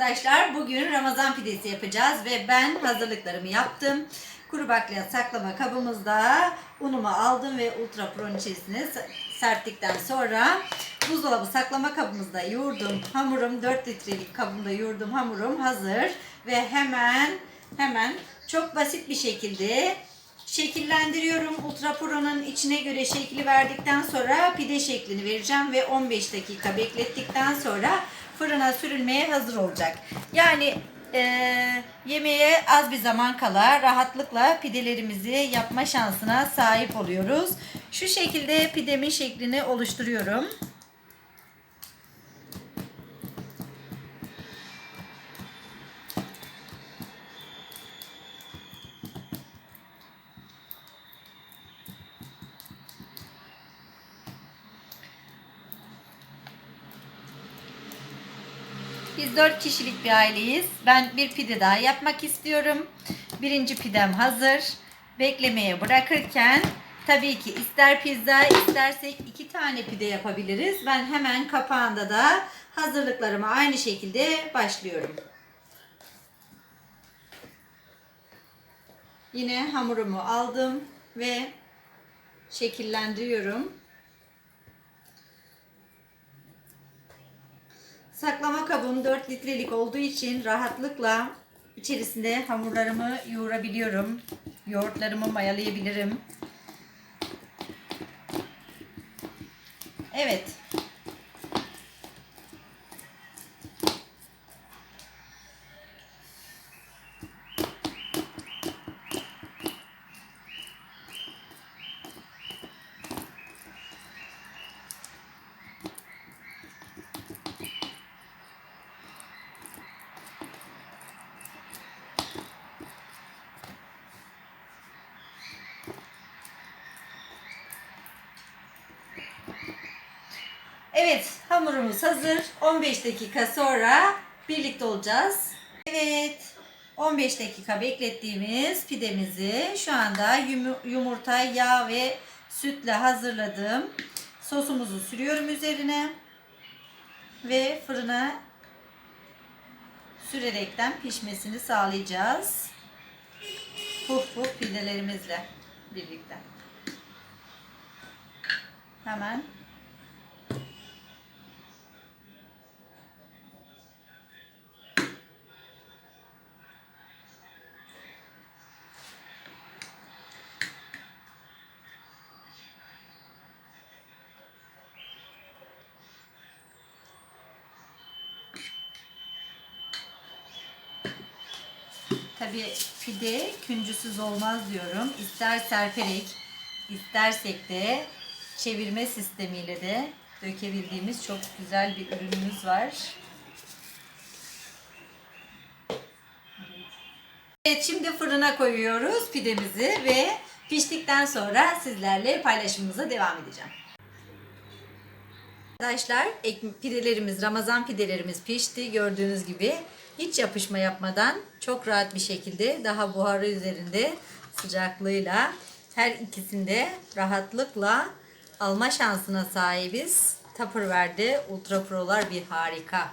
Arkadaşlar bugün Ramazan pidesi yapacağız ve ben hazırlıklarımı yaptım. Kuru bakliyat saklama kabımızda unumu aldım ve ultra pro'nun içerisine serptikten sonra buzdolabı saklama kabımızda yoğurdum hamurum 4 litrelik kabımda yoğurdum hamurum hazır ve hemen hemen çok basit bir şekilde şekillendiriyorum. Ultra Pro'nun içine göre şekli verdikten sonra pide şeklini vereceğim ve 15 dakika beklettikten sonra fırına sürülmeye hazır olacak. Yani eee, yemeğe az bir zaman kala rahatlıkla pidelerimizi yapma şansına sahip oluyoruz. Şu şekilde pidemin şeklini oluşturuyorum. Biz 4 kişilik bir aileyiz. Ben bir pide daha yapmak istiyorum. Birinci pidem hazır. Beklemeye bırakırken tabii ki ister pizza istersek iki tane pide yapabiliriz. Ben hemen kapağında da hazırlıklarıma aynı şekilde başlıyorum. Yine hamurumu aldım ve şekillendiriyorum. Saklama kabım 4 litrelik olduğu için rahatlıkla içerisinde hamurlarımı yoğurabiliyorum. Yoğurtlarımı mayalayabilirim. Evet. Evet, hamurumuz hazır. 15 dakika sonra birlikte olacağız. Evet, 15 dakika beklettiğimiz pidemizi şu anda yumu- yumurta, yağ ve sütle hazırladım. Sosumuzu sürüyorum üzerine ve fırına sürerekten pişmesini sağlayacağız. Puf puf pidelerimizle birlikte. Hemen Tabii pide küncüsüz olmaz diyorum. İster serperek, istersek de çevirme sistemiyle de dökebildiğimiz çok güzel bir ürünümüz var. Evet şimdi fırına koyuyoruz pidemizi ve piştikten sonra sizlerle paylaşımımıza devam edeceğim. Arkadaşlar pidelerimiz, Ramazan pidelerimiz pişti. Gördüğünüz gibi hiç yapışma yapmadan çok rahat bir şekilde daha buharı üzerinde sıcaklığıyla her ikisinde rahatlıkla alma şansına sahibiz. Tupperware'de Ultra Pro'lar bir harika.